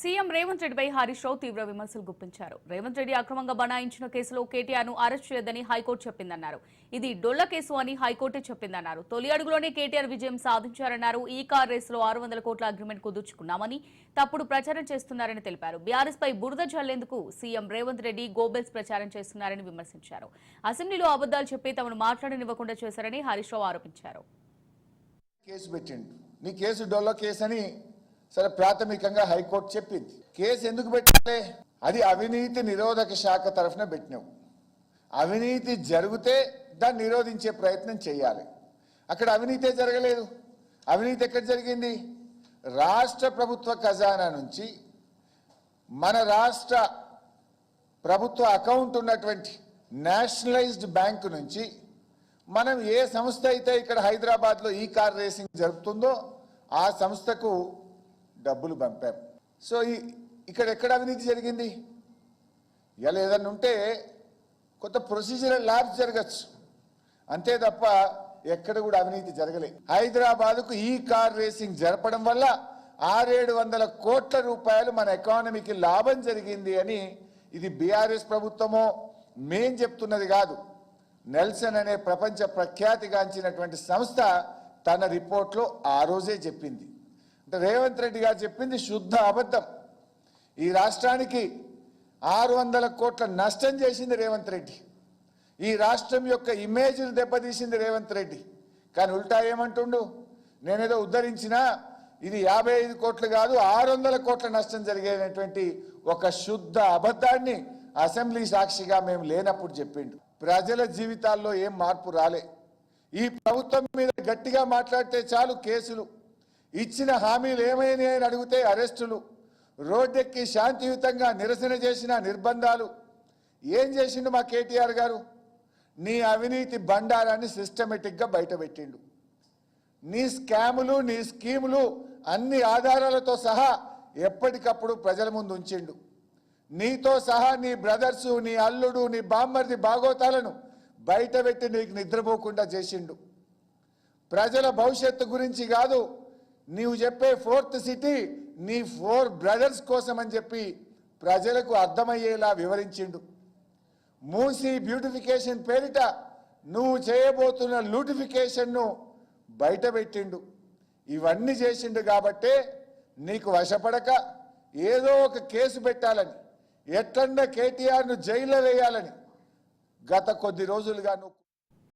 CM Revanth రెడ్డిపై హరీష్ రావు తీవ్ర విమర్శలు గుప్పించారు. రేవంత్ రెడ్డి అక్రమంగా బనాయించిన కేసులో కేటీఆర్ను అరెస్ట్ చేయొద్దని హైకోర్టు చెప్పిందన్నారు. ఇది డొల్ల కేసు అని హైకోర్టే చెప్పిందన్నారు. తొలి అడుగులోనే కేటీఆర్ విజయం సాధించారన్నారు. ఈ కార్ రేసులో ఆరు వందల కోట్ల అగ్రిమెంట్ కుదుర్చుకున్నామని తప్పుడు ప్రచారం చేస్తున్నారని తెలిపారు. బీఆర్ఎస్ పై బురద చల్లేందుకు సీఎం రేవంత్ రెడ్డి గోబెల్స్ ప్రచారం చేస్తున్నారని విమర్శించారు. అసెంబ్లీలో అబద్దాలు చెప్పి తమను మాట్లాడనివ్వకుండా చేశారని హరీష్ రావు ఆరోపించారు. కేసు పెట్టిండు. నీ కేసు డొల్ల కేసు అని సరే ప్రాథమికంగా హైకోర్టు చెప్పింది. కేసు ఎందుకు పెట్టాలే? అది అవినీతి నిరోధక శాఖ తరఫున పెట్టినావు అవినీతి జరిగితే దాన్ని నిరోధించే ప్రయత్నం చేయాలి. అక్కడ అవినీతే జరగలేదు. అవినీతి ఎక్కడ జరిగింది? రాష్ట్ర ప్రభుత్వ ఖజానా నుంచి మన రాష్ట్ర ప్రభుత్వ అకౌంట్ ఉన్నటువంటి నేషనలైజ్డ్ బ్యాంకు నుంచి మనం ఏ సంస్థ అయితే ఇక్కడ హైదరాబాద్లో ఈ కార్ రేసింగ్ జరుపుతుందో ఆ సంస్థకు డబ్బులు పంపాం. సో ఈ ఇక్కడ ఎక్కడ అవినీతి జరిగింది? ఇలా ఏదన్నా ఉంటే కొంత ప్రొసీజరల్ ల్యాబ్స్ జరగచ్చు. అంతే తప్ప ఎక్కడ కూడా అవినీతి జరగలే. హైదరాబాద్కు ఈ కార్ రేసింగ్ జరపడం వల్ల ఆరేడు వందల కోట్ల రూపాయలు మన ఎకానమీకి లాభం జరిగింది అని ఇది బీఆర్ఎస్ ప్రభుత్వమో మేం చెప్తున్నది కాదు. నెల్సన్ అనే ప్రపంచ ప్రఖ్యాతిగాంచినటువంటి సంస్థ తన రిపోర్ట్లో ఆ రోజే చెప్పింది. అంటే రేవంత్ రెడ్డి గారు చెప్పింది శుద్ధ అబద్ధం. ఈ రాష్ట్రానికి ఆరు వందల కోట్ల నష్టం చేసింది రేవంత్ రెడ్డి. ఈ రాష్ట్రం యొక్క ఇమేజ్ను దెబ్బతీసింది రేవంత్ రెడ్డి. కానీ ఉల్టా ఏమంటుండు? నేనేదో ఉద్ధరించినా ఇది యాభై ఐదు కోట్లు కాదు ఆరు వందల కోట్ల నష్టం జరిగేటువంటి ఒక శుద్ధ అబద్ధాన్ని అసెంబ్లీ సాక్షిగా మేము లేనప్పుడు చెప్పిండు. ప్రజల జీవితాల్లో ఏం మార్పు రాలే. ఈ ప్రభుత్వం మీద గట్టిగా మాట్లాడితే చాలు కేసులు. ఇచ్చిన హామీలు ఏమైనాయి అని అడిగితే అరెస్టులు రోడ్డెక్కి శాంతియుతంగా నిరసన చేసిన నిర్బంధాలు. ఏం చేసిండు మా కేటీఆర్ గారు? నీ అవినీతి బండారాన్ని సిస్టమేటిక్గా బయటపెట్టిండు. నీ స్కాములు నీ స్కీములు అన్ని ఆధారాలతో సహా ఎప్పటికప్పుడు ప్రజల ముందు ఉంచిండు. నీతో సహా నీ బ్రదర్సు నీ అల్లుడు నీ బామ్మర్ది బాగోతాలను బయటపెట్టి నీకు నిద్రపోకుండా చేసిండు. ప్రజల భవిష్యత్తు గురించి కాదు నీవు చెప్పే ఫోర్త్ సిటీ నీ ఫోర్ బ్రదర్స్ కోసం అని చెప్పి ప్రజలకు అర్థమయ్యేలా వివరించిండు. మూసి బ్యూటిఫికేషన్ పేరిట నువ్వు చేయబోతున్న లూటిఫికేషన్ను బయటపెట్టిండు. ఇవన్నీ చేసిండు కాబట్టే నీకు వశపడక ఏదో ఒక కేసు పెట్టాలని ఎట్లన్నా కేటీఆర్ను జైల్లో వేయాలని గత కొద్ది రోజులుగా నువ్వు